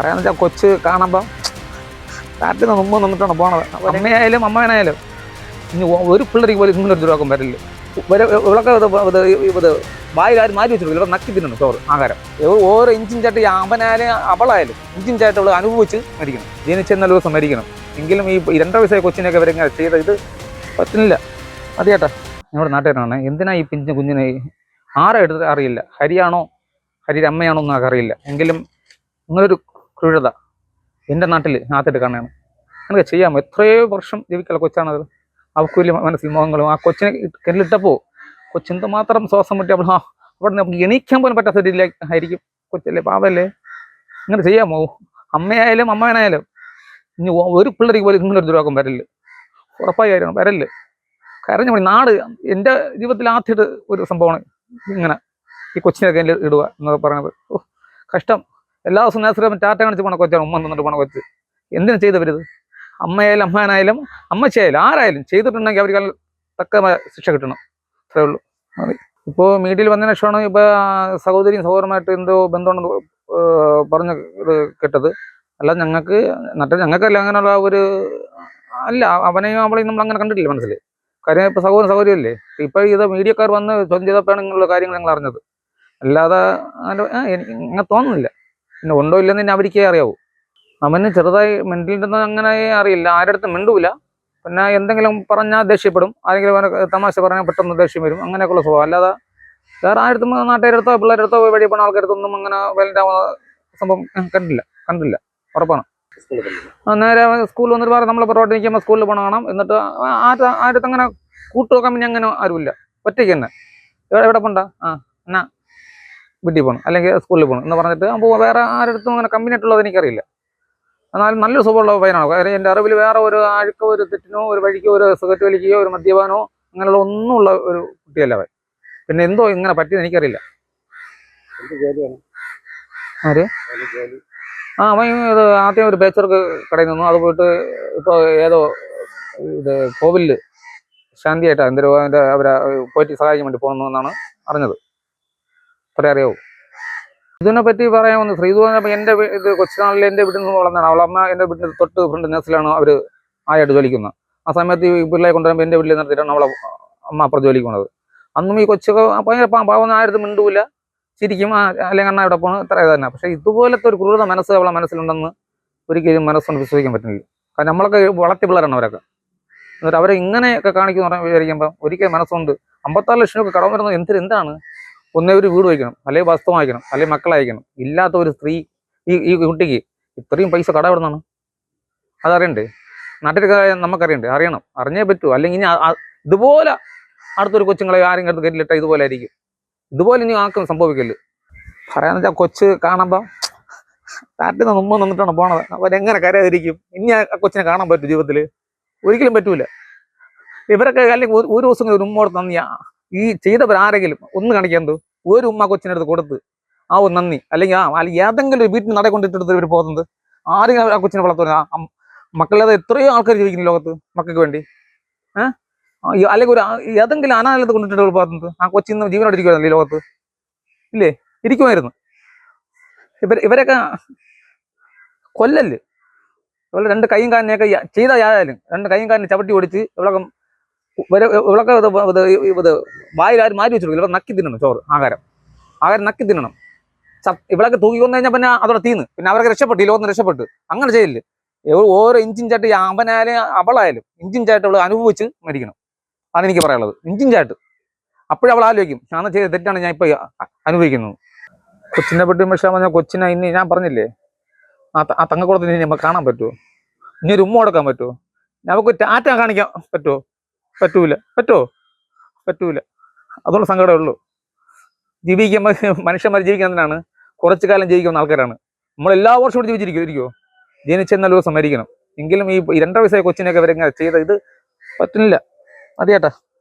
പറയാന്ന് വെച്ചാൽ കൊച്ച് കാണുമ്പോൾ കാറ്റിന് മുമ്പ് നിന്നിട്ടാണ് പോണത്. അമ്മയായാലും അമ്മേനായാലും ഇനി ഒരു പിള്ളേർക്ക് പോലും ഇങ്ങനെ ഒരു ദുരാക്കം വരില്ല. ഇവരെ ഇവളൊക്കെ ഇത് ഇത് ആരും മാറ്റി വെച്ചിട്ടില്ല. ഇവിടെ നക്കി തിന്നണം ചോറ് ആഹാരം. ഓരോ ഇഞ്ചിഞ്ചായിട്ട് ഈ അവനായാലും അവളായാലും ഇഞ്ചിഞ്ചായിട്ട് അവൾ അനുഭവിച്ച് മരിക്കണം. ജനിച്ച നല്ല ദിവസം മരിക്കണം. എങ്കിലും ഈ രണ്ടര വയസ്സായ കൊച്ചിനെയൊക്കെ ഇവരിങ്ങനെ ചെയ്ത ഇത് പറ്റുന്നില്ല മതിയേട്ടാ ഞങ്ങളുടെ നാട്ടുകാരാണ് എന്തിനാ ഈ പിഞ്ചു കുഞ്ഞിനെ ആരെ എടുത്ത് അറിയില്ല? ഹരിയാണോ? ഹരിയുടെ അമ്മയാണോ എന്നൊക്കെ അറിയില്ല എങ്കിലും ഇങ്ങനൊരു ക്രൂരത എന്റെ നാട്ടിൽ ആദ്യമായിട്ട് കാണുകയാണ്. അങ്ങനെ ചെയ്യാമോ? എത്രയോ വർഷം ജീവിക്കല കൊച്ചാണത്. വലിയ മനസ്സിൽ മോഹങ്ങളും. ആ കൊച്ചിനെ കെല്ലിട്ടപ്പോൾ കൊച്ചെന്ത് മാത്രം ശ്വാസം മുട്ടി അവൾ ആ അവിടെ നമുക്ക് എണീക്കാൻ പോലും പറ്റാത്ത രീതിയിലേക്ക് ആയിരിക്കും കൊച്ചല്ലേ പാവല്ലേ? ഇങ്ങനെ ചെയ്യാമോ? അമ്മയായാലും അമ്മേനായാലും ഇനി ഒരു പിള്ളേർക്ക് പോലും ഇങ്ങനെ ഒരു ദുരാക്കം വരൽ. ഉറപ്പായി കാര്യമാണ് വരൽ. കരഞ്ഞ പണി നാട് എന്റെ ജീവിതത്തിൽ ആദ്യമായിട്ട് ഒരു സംഭവമാണ് ഇങ്ങനെ ഈ കൊച്ചിനെ കയ്യിൽ ഇടുക എന്നൊക്കെ പറയുന്നത്. ഓ കഷ്ടം. എല്ലാ ദിവസവും നേസരം ടാറ്റ കാണിച്ച് പോണ കൊച്ചാണ് ഉമ്മ നിന്നിട്ട് പോണ കൊച്ച്. എന്തിനു ചെയ്തവരിത് അമ്മയായാലും അമ്മാനായാലും അമ്മച്ചയായാലും ആരായാലും ചെയ്തിട്ടുണ്ടെങ്കിൽ അവർക്ക് തക്ക ശിക്ഷ കിട്ടണം. അത്രേ ഉള്ളൂ. മതി. ഇപ്പോൾ മീഡിയയിൽ വന്നതിന് ശേഷമാണ് ഇപ്പോൾ സഹോദരിയും സഹോദരമായിട്ട് എന്തോ ബന്ധമുണ്ടെന്ന് പറഞ്ഞ ഇത് കേട്ടത്. അല്ല ഞങ്ങൾക്ക് നട്ട ഞങ്ങൾക്കല്ല അങ്ങനെയുള്ള ഒരു അല്ല അവനെയും അവളെയും നമ്മൾ അങ്ങനെ കണ്ടിട്ടില്ല മനസ്സിൽ കാര്യം ഇപ്പോൾ സഹോദരൻ സഹോദരിയല്ലേ? ഇപ്പോൾ ഇത് മീഡിയക്കാർ വന്ന് ചോദ്യം ചെയ്തപ്പോഴാണ് ഇങ്ങനെയുള്ള കാര്യങ്ങൾ ഞങ്ങൾ അറിഞ്ഞത്. അല്ലാതെ എനിക്ക് അങ്ങനെ തോന്നുന്നില്ല. പിന്നെ ഉണ്ടോ ഇല്ലെന്ന് തന്നെ അവർക്കേ അറിയാവൂ. അവന് ചെറുതായി മെന്റലിന്റെ അങ്ങനെ അറിയില്ല. ആരുടെ മിണ്ടൂല. പിന്നെ എന്തെങ്കിലും പറഞ്ഞാൽ ദേഷ്യപ്പെടും. ആരെങ്കിലും അവനെ തമാശ പറഞ്ഞാൽ പെട്ടെന്ന് ദേഷ്യം വരും. അങ്ങനെയൊക്കെയുള്ള സ്വഭാവം. അല്ലാതെ വേറെ ആരുടെ നാട്ടുകാരടുത്തോ പിള്ളേരടുത്തോ വഴി പോണ ആൾക്കാരടുത്തൊന്നും അങ്ങനെ വലുതാ സംഭവം കണ്ടില്ല. കണ്ടില്ല. ഉറപ്പാണ്. നേരെ സ്കൂളിൽ വന്നിട്ട് പറയാം നമ്മൾ പുറകോട്ട് നിൽക്കുമ്പോൾ സ്കൂളിൽ പോകണം കാണാം. എന്നിട്ട് ആരുടെ ആരുടെ അങ്ങനെ കൂട്ടുവെക്കാൻ പിന്നെ അങ്ങനെ ആരുമില്ല. ഒറ്റയ്ക്ക് തന്നെ. എവിടെ എവിടെ പോണ്ട? ആ എന്നാ. വീട്ടിൽ പോകണം അല്ലെങ്കിൽ സ്കൂളിൽ പോകണം എന്ന് പറഞ്ഞിട്ട് അപ്പോൾ വേറെ ആരടുത്തും അങ്ങനെ കമ്പനി ആയിട്ടുള്ളത് എനിക്കറിയില്ല. എന്നാലും നല്ലൊരു സുഖമുള്ള പയ്യനാണ്. കാര്യം എന്റെ അറിവിൽ വേറെ ഒരു ആഴ്ക്കോ ഒരു തെറ്റിനോ ഒരു വഴിക്കോ ഒരു സിഗരറ്റ് വലിക്കുകയോ ഒരു മദ്യപാനോ അങ്ങനെയുള്ള ഒന്നുമുള്ള ഒരു കുട്ടിയല്ല അവൻ. പിന്നെ എന്തോ ഇങ്ങനെ പറ്റിയെന്ന് എനിക്കറിയില്ല. ആര്? ആ അവൻ ഇത് ആദ്യം ഒരു ബേച്ചർക്ക് കടയിൽ നിന്നു. അത് പോയിട്ട് ഇപ്പോൾ ഏതോ ഇത് കോവിലിൽ ശാന്തിയായിട്ടാണ് എന്തൊരു അവരെ പോയിട്ട് സഹായിക്കാൻ വേണ്ടി പോകുന്നു എന്നാണ് അറിഞ്ഞത്. അത്രേ അറിയാവൂ. ഇതിനെ പറ്റി പറയാമെന്ന് ശ്രീധു പറഞ്ഞപ്പോൾ എന്റെ ഇത് കൊച്ചുനാളിൽ എന്റെ വീട്ടിൽ നിന്ന് വളർന്നതാണ്. അവളമ്മ എന്റെ വീട്ടിൽ തൊട്ട് ഫ്രണ്ട് നേഴ്സിലാണ് അവർ ആയിട്ട് ജോലിക്കുന്നത്. ആ സമയത്ത് ഈ പിള്ളേരെ കൊണ്ടുവരുമ്പോൾ എന്റെ വീട്ടിൽ നിർത്തിയിട്ടാണ് അവളെ അമ്മ അപ്പുറം ജോലിക്കുന്നത് അന്നും ഈ കൊച്ചൊക്കെ ഭയങ്കര പാവം ആരും മിണ്ടൂല. ചിരിക്കും ആ അല്ലെങ്കിൽ അണ്ണ ഇവിടെ പോകണം ഇത്ര തന്നെ. പക്ഷെ ഇതുപോലത്തെ ഒരു ക്രൂരത മനസ്സ് അവളെ മനസ്സിലുണ്ടെന്ന് ഒരിക്കലും മനസ്സുകൊണ്ട് വിശ്വസിക്കാൻ പറ്റുന്നില്ല. കാരണം നമ്മളൊക്കെ വളർത്തി പിള്ളേരാണ് അവരൊക്കെ. എന്നിട്ട് അവരെ ഇങ്ങനെയൊക്കെ കാണിക്കുന്ന പറയാൻ വിചാരിക്കുമ്പോൾ ഒരിക്കലും മനസ്സുകൊണ്ട് അമ്പത്താറ് ലക്ഷം രൂപ കടം വരുന്നത് എന്തിന് എന്താണ്? ഒന്നേ ഒരു വീട് വയ്ക്കണം അല്ലെങ്കിൽ വസ്തു വാങ്ങിക്കണം അല്ലെങ്കിൽ മക്കളെ അയക്കണം. ഇല്ലാത്ത ഒരു സ്ത്രീ ഈ ഈ കുട്ടിക്ക് ഇത്രയും പൈസ കട എവിടുന്നാണ് അതറിയണ്ടേ? നാട്ടിൽ നമുക്കറിയണ്ടേ? അറിയണം. അറിഞ്ഞേ പറ്റൂ. അല്ലെങ്കിൽ ഇനി ഇതുപോലെ അടുത്തൊരു കൊച്ചുങ്ങളെ ആരും കരുത്ത് കയറ്റിലിട്ട ഇതുപോലെ ആയിരിക്കും. ഇതുപോലെ ഇനി ആർക്കും സംഭവിക്കൽ പറയാന്ന് വെച്ചാൽ കൊച്ച് കാണുമ്പോൾ നിന്ന് മുമ്പ് നിന്നിട്ടാണ് പോണത്. അവരെങ്ങനെ കരയാതിരിക്കും? ഇനി ആ കൊച്ചിനെ കാണാൻ പറ്റും ജീവിതത്തിൽ ഒരിക്കലും പറ്റൂല. ഇവരൊക്കെ അല്ലെങ്കിൽ ഒരു ദിവസം ഒരു ഉമ്മോട് നന്ദി ആ- ഈ ചെയ്തവർ ആരെങ്കിലും ഒന്ന് കാണിക്കാൻ എന്തോ ഒരു ഉമ്മ കൊച്ചിനടുത്ത് കൊടുത്ത് ആ ഒരു നന്ദി. അല്ലെങ്കിൽ ആ അല്ലെങ്കിൽ ഏതെങ്കിലും ഒരു വീട്ടിൽ നട കൊണ്ടിട്ടെടുത്ത് ഇവർ പോകുന്നത്. ആരെങ്കിലും ആ കൊച്ചിനെ വളർത്തുന്ന മക്കളത് എത്രയോ ആൾക്കാർ ജീവിക്കുന്നു ലോകത്ത് മക്കൾക്ക് വേണ്ടി. ഏഹ് അല്ലെങ്കിൽ ഒരു ഏതെങ്കിലും അനാലത്ത് കൊണ്ടിട്ട് പോകുന്നത്? ആ കൊച്ചിന്ന് ജീവനോട് ഇരിക്കുമായിരുന്നല്ലേ ഈ ലോകത്ത്. ഇല്ലേ? ഇരിക്കുമായിരുന്നു. ഇവർ ഇവരൊക്കെ കൊല്ലല് ഇവളെ രണ്ട് കൈയും കാലിനെയൊക്കെ ചെയ്ത യാതായാലും രണ്ട് കൈയും കാലിനെ ചവിട്ടി ഓടിച്ച് ഇവളൊക്കെ ഇവളൊക്കെ ഇത് ഇത് വായിൽ മാറ്റി വെച്ചിട്ടില്ല. ഇവിടെ നക്കി തിന്നണം ചോറ് ആഹാരം. ആഹാരം നക്കി തിന്നണം. ഇവളൊക്കെ തൂക്കി കൊന്നു കഴിഞ്ഞാൽ പിന്നെ അതോടെ തീന്ന്. പിന്നെ അവരൊക്കെ രക്ഷപ്പെട്ടു ഈ ഒന്ന് രക്ഷപ്പെട്ടു. അങ്ങനെ ചെയ്യില്ല ഓരോ ഇഞ്ചിഞ്ചായിട്ട് അവനായാലും അവളായാലും ഇഞ്ചിഞ്ചായിട്ട് അവൾ അനുഭവിച്ച് മരിക്കണം എനിക്ക് പറയാനുള്ളത്. ഇഞ്ചിഞ്ചായിട്ട് അപ്പോഴും അവൾ ആലോചിക്കും ഞാൻ ചെയ്ത തെറ്റാണ് ഞാൻ ഇപ്പോൾ അനുഭവിക്കുന്നത്. കൊച്ചിനെ പറ്റി പക്ഷേ പറഞ്ഞാൽ കൊച്ചിനെ ഇനി ഞാൻ പറഞ്ഞില്ലേ? ആ ആ തങ്ങക്കുളത്തിന് ഇനി നമുക്ക് കാണാൻ പറ്റുമോ ഇനി ഒരു ഉമ്മ കൊടുക്കാൻ പറ്റുമോ നമുക്ക് ടാറ്റ കാണിക്കാൻ പറ്റുമോ പറ്റൂല. പറ്റുമോ പറ്റൂല. അതുള്ള സങ്കടമേ ഉള്ളൂ. ജീവിക്കുമ്പോൾ മനുഷ്യന്മാർ ജീവിക്കുന്നതിനാണ് കുറച്ചു കാലം ജീവിക്കുന്ന ആൾക്കാരാണ്. നമ്മൾ എല്ലാ വർഷവും കൂടി ജീവിച്ചിരിക്കും ഇരിക്കുമോ ജനിച്ചെന്ന ദിവസം മരിക്കണം. എങ്കിലും ഈ രണ്ടര വയസ്സായ കൊച്ചിനെയൊക്കെ വരെ ചെയ്ത ഇത് പറ്റുന്നില്ല. മതിയേട്ടാ.